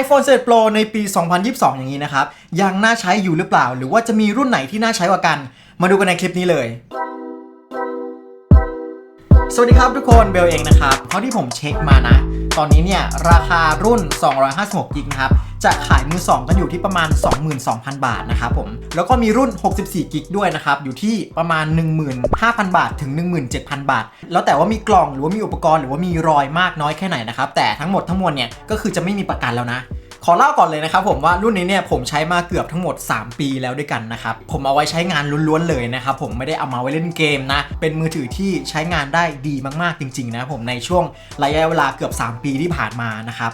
iPhone 11 Pro ในปี 2022 อย่างนี้นะครับ ยังน่าใช้อยู่หรือเปล่า หรือว่าจะมีรุ่นไหนที่น่าใช้กว่ากัน มาดูกันในคลิปนี้เลย สวัสดีครับทุกคนเบลเองนะครับ เท่าที่ผมเช็คมานะ ตอนนี้เนี่ยราคารุ่น 256กิกนะครับ จะขายมือ 2 กันอยู่ที่ประมาณ 22,000 บาทนะครับผม แล้วก็มีรุ่น 64 กิกด้วยนะครับ อยู่ที่ประมาณ 15,000 บาทถึง 17,000 บาท แล้วแต่ว่ามีกล่องหรือว่ามีอุปกรณ์หรือว่ามีรอยมากน้อยแค่ไหนนะครับ แต่ทั้งหมดทั้งมวลเนี่ยก็คือจะไม่มีประกันแล้วนะขอเล่าก่อนเลยนะครับผมว่ารุ่นนี้เนี่ยผมใช้มาเกือบทั้งหมด 3 ปีแล้วด้วยกันนะครับ ผมเอาไว้ใช้งานล้วนๆเลยนะครับผมไม่ได้เอามาไว้เล่นเกมนะ เป็นมือถือที่ใช้งานได้ดีมากๆจริงๆนะผมในช่วงระยะเวลาเกือบ 3 ปีที่ผ่านมานะครับ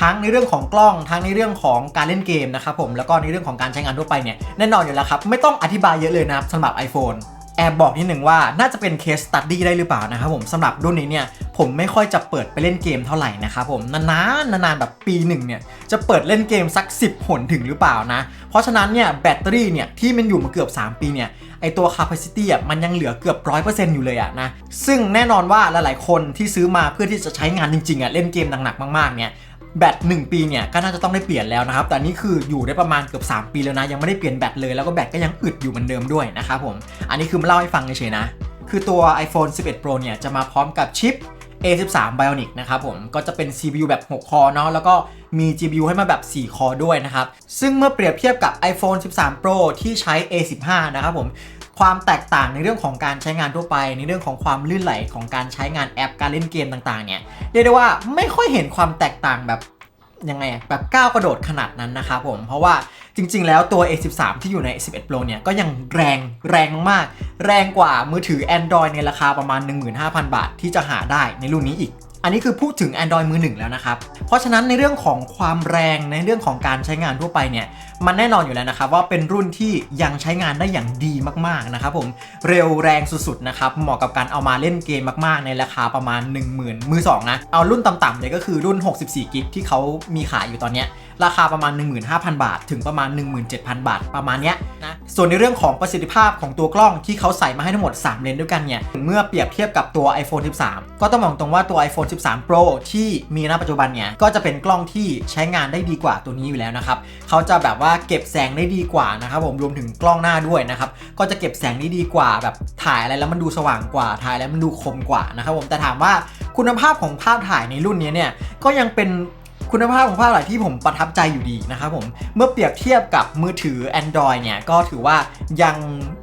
ทั้งในเรื่องของกล้องทั้งในเรื่องของการเล่นเกมนะครับผมแล้วก็ในเรื่องของการใช้งานทั่วไปเนี่ยแน่นอนอยู่แล้วครับไม่ต้องอธิบายเยอะเลยนะครับสำหรับ iPhone แอบบอกนิดหนึ่งว่าน่าจะเป็นเคสตัดดี้ได้หรือเปล่านะครับผมสำหรับรุ่นนี้เนี่ยผมไม่ค่อยจะเปิดไปเล่นเกมเท่าไหร่นะครับผมนานๆนานๆแบบปีหนึ่งเนี่ยจะเปิดเล่นเกมสัก 10 หนถึงหรือเปล่านะ เพราะฉะนั้นเนี่ยแบตเตอรี่เนี่ยที่มันอยู่มาเกือบ 3 ปีเนี่ยไอตัว capacity อะมันยังเหลือเกือบ 100%อยู่เลยอะนะ ซึ่งแน่นอนว่าหลายๆ คนที่ซื้อมาเพื่อที่จะใช้งานจริงๆอะเล่นเกมหนักๆ มากๆเนี่ย แบต1ปีเนี่ยก็น่าจะต้องได้เปลี่ยนแล้วนะครับ แต่นี่คืออยู่ได้ประมาณเกือบ3 ปีแล้วนะ ยังไม่ได้เปลี่ยนแบตเลยแล้วก็แบตก็ยังอึดอยู่เหมือนเดิมด้วยนะครับผมอันนี้คือมาเล่าให้ฟังเฉยๆนะ คือตัว iPhone 11 Pro เนี่ยจะมาพร้อมกับชิป A13 Bionic นะครับผมก็จะเป็น CPU แบบ 6 คอเนาะแล้วก็มี GPU ให้มาแบบ 4 คอด้วยนะครับ ซึ่งเมื่อเปรียบเทียบกับ iPhone 13 Pro ที่ใช้ A15 นะครับผม ความแตกต่างในเรื่องของการใช้งานทั่วไป ในเรื่องของความลื่นไหลของการใช้งานแอปการเล่นเกมต่างๆเนี่ยเรียกได้ว่าไม่ค่อยเห็นความแตกต่างแบบยังไงแบบก้าวกระโดดขนาดนั้นนะครับผม เพราะว่าจริง ๆ แล้วตัว A13 ที่อยู่ใน 11 Pro เนี่ยก็ยังแรงแรงมาก แรงกว่ามือถือ Android ในราคาประมาณ 15,000 บาทที่จะหาได้ในรุ่นนี้อีก อันนี้คือพูดถึง Android มือหนึ่งแล้วนะครับ เพราะฉะนั้นในเรื่องของความแรงในเรื่องของการใช้งานทั่วไปเนี่ย มันแน่นอนอยู่แล้วนะครับ ว่าเป็นรุ่นที่ยังใช้งานได้อย่างดีมากๆนะครับผม เร็วแรงสุดๆนะครับ เหมาะกับการเอามาเล่นเกมมากๆ ในราคาประมาณ 10,000 มือสองนะ เอารุ่นต่ำๆเลยก็คือรุ่น 64กิกที่เขามีขายอยู่ตอนเนี้ยราคาประมาณ 15,000 บาท ถึงประมาณ 17,000 บาทประมาณเนี้ยนะ ส่วนในเรื่องของประสิทธิภาพของตัวกล้องที่เขาใส่มาให้ทั้งหมด 3 เลนส์ด้วยกันเนี่ย เมื่อเปรียบเทียบกับตัว iPhone 13 ก็ต้องบอกตรงว่าตัว iPhone 13 Pro ที่มีณปัจจุบันเนี่ย ก็จะเป็นกล้องที่ใช้งานได้ดีกว่าตัวนี้อยู่แล้วนะครับ เขาจะแบบว่าเก็บแสงได้ดีกว่านะครับผมรวมถึงกล้องหน้าด้วยนะครับ ก็จะเก็บแสงได้ดีกว่าแบบถ่ายอะไรแล้วมันดูสว่างกว่า ถ่ายแล้วมันดูคมกว่านะครับผม แต่ถามว่าคุณภาพของภาพถ่ายในรุ่นนี้เนี่ย ก็ยังเป็น คุณภาพของภาพถ่ายที่ผมประทับใจอยู่ดีนะครับผมเมื่อเปรียบเทียบกับมือถือ Android เนี่ยก็ถือว่ายัง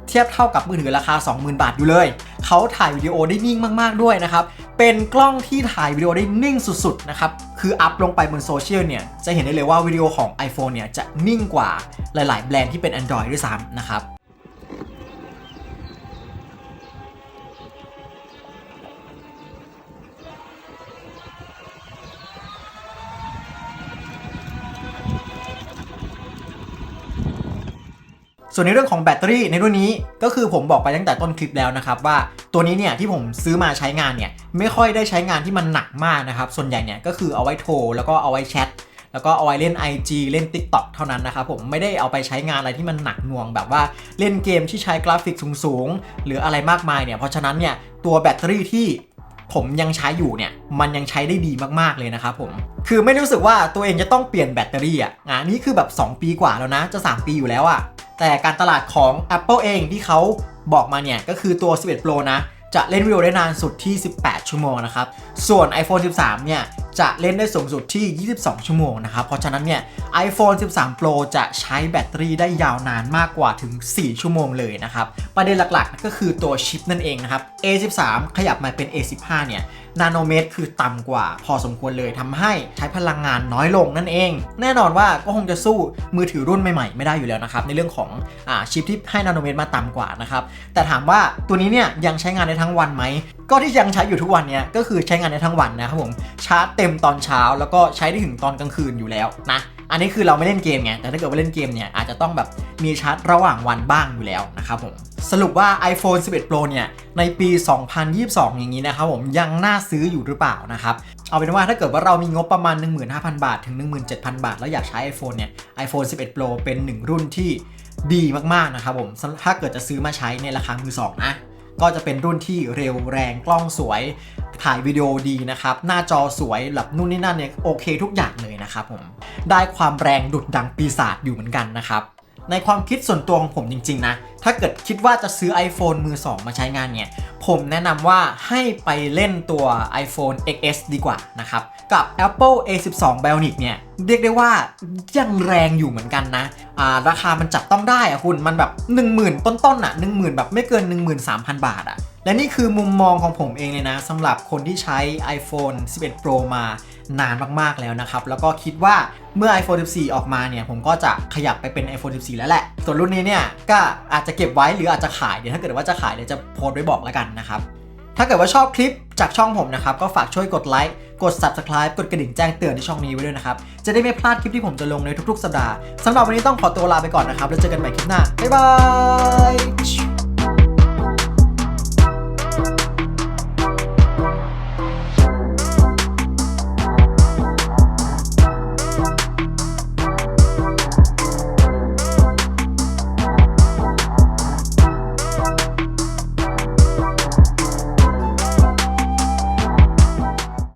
เทียบเท่ากับมือถือราคา 20,000 บาทอยู่เลยเขาถ่ายวิดีโอได้นิ่งมาก ๆ ด้วยนะครับ เป็นกล้องที่ถ่ายวิดีโอได้นิ่งสุด ๆ นะครับ คืออัพลงไปบนโซเชียลเนี่ย จะเห็นได้เลยว่าวิดีโอของ iPhone เนี่ยจะนิ่งกว่าหลาย ๆ แบรนด์ที่เป็น Android ด้วยซ้ำนะครับ ส่วนในเรื่องของแบตเตอรี่ในรุ่นนี้ก็คือผมบอกไปตั้งแต่ต้นคลิปแล้วนะครับว่าตัวนี้เนี่ยที่ผมซื้อมาใช้งานเนี่ยไม่ค่อยได้ใช้งานที่มันหนักมากนะครับ ส่วนใหญ่เนี่ยก็คือเอาไว้โทรแล้วก็เอาไว้แชทแล้วก็เอาไว้เล่น IG เล่น TikTok เท่านั้นนะครับผมไม่ได้เอาไปใช้งานอะไรที่มันหนักหน่วงแบบว่าเล่นเกมที่ใช้กราฟิกสูงๆหรืออะไรมากมายเนี่ยเพราะฉะนั้นเนี่ยตัวแบตเตอรี่ที่ผมยังใช้อยู่เนี่ยมันยังใช้ได้ดีมากๆเลยนะครับผมคือไม่รู้สึกว่าตัวเองจะต้องเปลี่ยนแบตเตอรี่อะอะนี่คือแบบ 2 ปีกว่าแล้วนะจะ 3 ปีอยู่แล้วอะ แต่การตลาดของ Apple เองที่เขาบอกมาเนี่ยก็คือตัว 11 Pro นะ จะเล่นวิดีโอได้นานสุดที่ 18 ชั่วโมงนะครับ ส่วน iPhone 13 เนี่ย จะเล่นได้สูงสุดที่ 22 ชั่วโมงนะครับ เพราะฉะนั้นเนี่ย iPhone 13 Pro จะใช้แบตเตอรี่ได้ยาวนานมากกว่าถึง 4 ชั่วโมงเลยนะครับ ประเด็นหลักๆ ก็คือตัวชิปนั่นเองนะครับ A13 ขยับมาเป็น A15 เนี่ย นาโนเมตรคือต่ำกว่า พอสมควรเลยทำให้ใช้พลังงานน้อยลงนั่นเอง แน่นอนว่าก็คงจะสู้มือถือรุ่นใหม่ๆ ไม่ได้อยู่แล้วนะครับ ในเรื่องของอชิปที่ให้นาโนเมตรมาต่ำกว่านะครับ แต่ถามว่าตัวนี้เนี่ยยังใช้งานได้ทั้งวันไหม ก็ที่ยังใช้อยู่ทุกวันเนี่ยก็คือใช้งานได้ทั้งวันนะครับผมชาร์จเต็มตอนเช้าแล้วก็ใช้ได้ถึงตอนกลางคืนอยู่แล้วนะ อันนี้คือเราไม่เล่นเกมไง แต่ถ้าเกิดว่าเล่นเกมเนี่ยอาจจะต้องแบบมีชาร์จระหว่างวันบ้างอยู่แล้วนะครับผม สรุปว่า iPhone 11 Pro เนี่ยในปี 2022 อย่างนี้นะครับผมยังน่าซื้ออยู่หรือเปล่านะครับ เอาเป็นว่าถ้าเกิดว่าเรามีงบประมาณ 15,000 บาท ถึง 17,000 บาท แล้วอยากใช้ iPhone เนี่ย iPhone 11 Pro เป็นหนึ่งรุ่นที่ดีมากๆนะครับผม ถ้าเกิดจะซื้อมาใช้ในราคามือสองนะ ก็จะเป็นรุ่นที่เร็วแรงกล้องสวย ถ่ายวิดีโอดีนะครับ หน้าจอสวยแบบนู่นนี่นั่นเนี่ยโอเคทุกอย่างเลยนะครับผม ได้ความแรงดุดดังปีศาจอยู่เหมือนกันนะครับ ในความคิดส่วนตัวของผมจริง ๆ นะ ถ้าเกิดคิดว่าจะซื้อ iPhone มือ 2 มาใช้งานเนี่ย ผมแนะนำว่าให้ไปเล่นตัว iPhone XS ดีกว่านะครับ กับ Apple A12 Bionic เนี่ย เรียกได้ว่ายังแรงอยู่เหมือนกันนะอ่าราคามันจับต้องได้อะคุณมันแบบ 10,000 ต้นๆอะ10,000 แบบไม่เกิน 13,000 บาทอะและนี่คือมุมมองของผมเองเลยนะสำหรับคนที่ใช้ iPhone 11 Pro มานานมากๆแล้วนะครับ แล้วก็คิดว่าเมื่อ iPhone 14 ออกมาเนี่ย ผมก็จะขยับไปเป็น iPhone 14 แล้วแหละ ส่วนรุ่นนี้เนี่ย ก็อาจจะเก็บไว้หรืออาจจะขาย เดี๋ยวถ้าเกิดว่าจะขายเดี๋ยวจะโพสต์ไว้บอกแล้วกันนะครับ ถ้าเกิดว่าชอบคลิปจากช่องผมนะครับ ก็ฝากช่วยกดไลค์ กด Subscribe กดกระดิ่งแจ้งเตือนที่ช่องนี้ไว้ด้วยนะครับ จะได้ไม่พลาดคลิปที่ผมจะลงในทุกๆ สัปดาห์สำหรับวันนี้ต้องขอตัวลาไปก่อนนะครับ แล้วเจอกันใหม่คลิปหน้า บ๊ายบาย